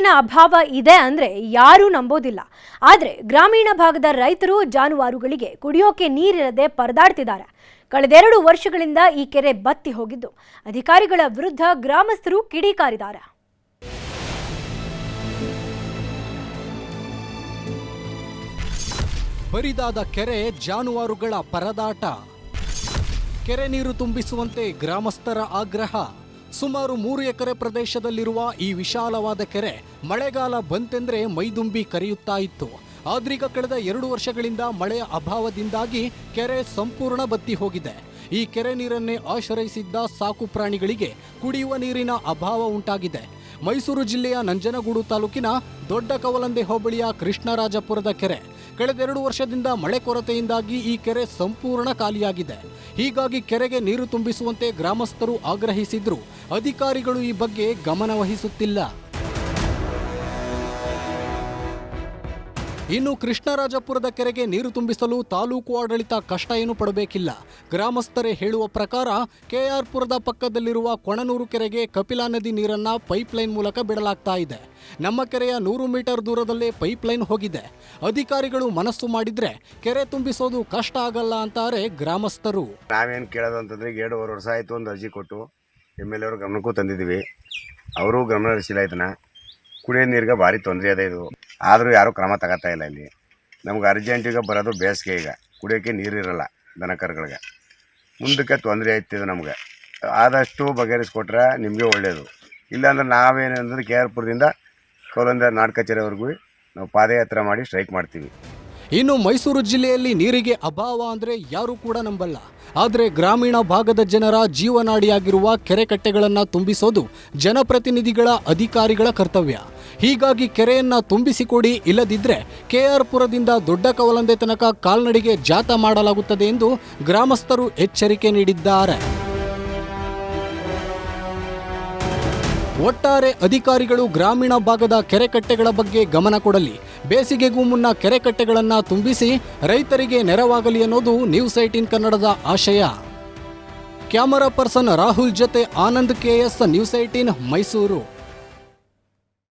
ನೀರಿನ ಅಭಾವ ಇದೆ ಅಂದ್ರೆ ಯಾರೂ ನಂಬೋದಿಲ್ಲ. ಆದ್ರೆ ಗ್ರಾಮೀಣ ಭಾಗದ ರೈತರು ಜಾನುವಾರುಗಳಿಗೆ ಕುಡಿಯೋಕೆ ನೀರಿರದೆ ಪರದಾಡ್ತಿದ್ದಾರೆ. ಕಳೆದೆರಡು ವರ್ಷಗಳಿಂದ ಈ ಕೆರೆ ಬತ್ತಿ ಹೋಗಿದ್ದು. ಅಧಿಕಾರಿಗಳ ವಿರುದ್ಧ ಗ್ರಾಮಸ್ಥರು ಕಿಡಿಕಾರಿದ್ದಾರೆ ಬರಿದಾದ ಕೆರೆ ಜಾನುವಾರುಗಳ ಪರದಾಟ. ಕೆರೆ ನೀರು ತುಂಬಿಸುವಂತೆ ಗ್ರಾಮಸ್ಥರ ಆಗ್ರಹ. ಸುಮಾರು ಮೂರು ಎಕರೆ ಪ್ರದೇಶದಲ್ಲಿರುವ ಈ ವಿಶಾಲವಾದ ಕೆರೆ ಮಳೆಗಾಲ ಬಂತೆಂದ್ರೆ ಮೈದುಂಬಿ ಕರೆಯುತ್ತಾ ಇತ್ತು. ಆದ್ರೀಗ ಕಳೆದ ಎರಡು ವರ್ಷಗಳಿಂದ ಮಳೆಯ ಅಭಾವದಿಂದಾಗಿ ಕೆರೆ ಸಂಪೂರ್ಣ ಬತ್ತಿ ಹೋಗಿದೆ. ಈ ಕೆರೆ ನೀರನ್ನೇ ಆಶ್ರಯಿಸಿದ್ದ ಸಾಕು ಪ್ರಾಣಿಗಳಿಗೆ ಕುಡಿಯುವ ನೀರಿನ ಅಭಾವ ಉಂಟಾಗಿದೆ. ಮೈಸೂರು ಜಿಲ್ಲೆಯ ನಂಜನಗೂಡು ತಾಲೂಕಿನ ದೊಡ್ಡ ಕವಲಂದೆ ಹೋಬಳಿಯ ಕೃಷ್ಣರಾಜಪುರದ ಕೆರೆ. ಕಳೆದೆರಡು ವರ್ಷದಿಂದ ಮಳೆ ಕೊರತೆಯಿಂದಾಗಿ ಈ ಕೆರೆ ಸಂಪೂರ್ಣ ಖಾಲಿಯಾಗಿದೆ. ಹೀಗಾಗಿ ಕೆರೆಗೆ ನೀರು ತುಂಬಿಸುವಂತೆ ಗ್ರಾಮಸ್ಥರು ಆಗ್ರಹಿಸಿದ್ರು. ಅಧಿಕಾರಿಗಳು ಈ ಬಗ್ಗೆ ಗಮನ ಇನ್ನು ಕೃಷ್ಣರಾಜಪುರದ ಕೆರೆಗೆ ನೀರು ತುಂಬಿಸಲು ತಾಲೂಕು ಆಡಳಿತ ಕಷ್ಟ ಏನು ಪಡಬೇಕಿಲ್ಲ. ಗ್ರಾಮಸ್ಥರೇ ಹೇಳುವ ಪ್ರಕಾರ ಕೆಆರ್ಪುರದ ಪಕ್ಕದಲ್ಲಿರುವ ಕೊಣನೂರು ಕೆರೆಗೆ ಕಪಿಲಾ ನದಿ ನೀರನ್ನ ಪೈಪ್ಲೈನ್ ಮೂಲಕ ಬಿಡಲಾಗ್ತಾ ಇದೆ. ನಮ್ಮ ಕೆರೆಯ ನೂರು ಮೀಟರ್ ದೂರದಲ್ಲೇ ಪೈಪ್ಲೈನ್ ಹೋಗಿದೆ. ಅಧಿಕಾರಿಗಳು ಮನಸ್ಸು ಮಾಡಿದ್ರೆ ಕೆರೆ ತುಂಬಿಸೋದು ಕಷ್ಟ ಆಗಲ್ಲ ಅಂತಾರೆ ಗ್ರಾಮಸ್ಥರು. ನಾವೇನು ಕೇಳೋದು ಅಂತಂದ್ರೆ ಈಗ ಎರಡೂವರೆ ವರ್ಷ ಆಯಿತು ಒಂದು ಅರ್ಜಿ ಕೊಟ್ಟು ಎಂ ಎಲ್ ಎವ್ರ ಗಮನಕ್ಕೂ ತಂದಿದ್ದೀವಿ. ಅವರು ಗಮನ ಹರಿಸಿಲ್ಲ ಇದನ್ನ. ಕುಡಿಯೋ ನೀರಿಗೆ ಭಾರಿ ತೊಂದರೆ ಅದೇ ಇದು. ಆದರೂ ಯಾರೂ ಕ್ರಮ ತಗೋತಾ ಇಲ್ಲ ಇಲ್ಲಿ. ನಮ್ಗೆ ಅರ್ಜೆಂಟಿಗೆ ಬರೋದು ಬೇಸಿಗೆ ಈಗ. ಕುಡಿಯೋಕ್ಕೆ ನೀರಿರಲ್ಲ ದನ ಕರುಗಳಿಗೆ ಮುಂದಕ್ಕೆ ತೊಂದರೆ ಆಯ್ತಿದೆ ನಮಗೆ. ಆದಷ್ಟು ಬಗೆಹರಿಸ್ಕೊಟ್ರೆ ನಿಮಗೆ ಒಳ್ಳೆಯದು ಇಲ್ಲಾಂದ್ರೆ ನಾವೇನಂದ್ರೆ ಕೆ ಆರ್ ಪುರದಿಂದ ಕೋಲಂದ ನಾಡ್ ಕಚೇರಿವರೆಗೂ ನಾವು ಪಾದಯಾತ್ರೆ ಮಾಡಿ ಸ್ಟ್ರೈಕ್ ಮಾಡ್ತೀವಿ. ಇನ್ನು ಮೈಸೂರು ಜಿಲ್ಲೆಯಲ್ಲಿ ನೀರಿಗೆ ಅಭಾವ ಅಂದರೆ ಯಾರು ಕೂಡ ನಂಬಲ್ಲ. ಆದರೆ ಗ್ರಾಮೀಣ ಭಾಗದ ಜನರ ಜೀವನಾಡಿಯಾಗಿರುವ ಕೆರೆಕಟ್ಟೆಗಳನ್ನು ತುಂಬಿಸೋದು ಜನಪ್ರತಿನಿಧಿಗಳ ಅಧಿಕಾರಿಗಳ ಕರ್ತವ್ಯ. ಹೀಗಾಗಿ ಕೆರೆಯನ್ನ ತುಂಬಿಸಿಕೊಡಿ ಇಲ್ಲದಿದ್ದರೆ ಕೆಆರ್ಪುರದಿಂದ ದೊಡ್ಡ ಕವಲಂದೆ ತನಕ ಕಾಲ್ನಡಿಗೆ ಜಾಥಾ ಮಾಡಲಾಗುತ್ತದೆ ಎಂದು ಗ್ರಾಮಸ್ಥರು ಎಚ್ಚರಿಕೆ ನೀಡಿದ್ದಾರೆ. ಒಟ್ಟಾರೆ ಅಧಿಕಾರಿಗಳು ಗ್ರಾಮೀಣ ಭಾಗದ ಕೆರೆಕಟ್ಟೆಗಳ ಬಗ್ಗೆ ಗಮನ ಕೊಡಲಿ. ಬೇಸಿಗೆಗೂ ಮುನ್ನ ಕೆರೆಕಟ್ಟೆಗಳನ್ನು ತುಂಬಿಸಿ ರೈತರಿಗೆ ನೆರವಾಗಲಿ ಅನ್ನೋದು ನ್ಯೂಸ್ ಏಟೀನ್ ಕನ್ನಡದ ಆಶಯ. ಕ್ಯಾಮರಾ ಪರ್ಸನ್ ರಾಹುಲ್ ಜೊತೆ Anand KS news eighteen Mysuru.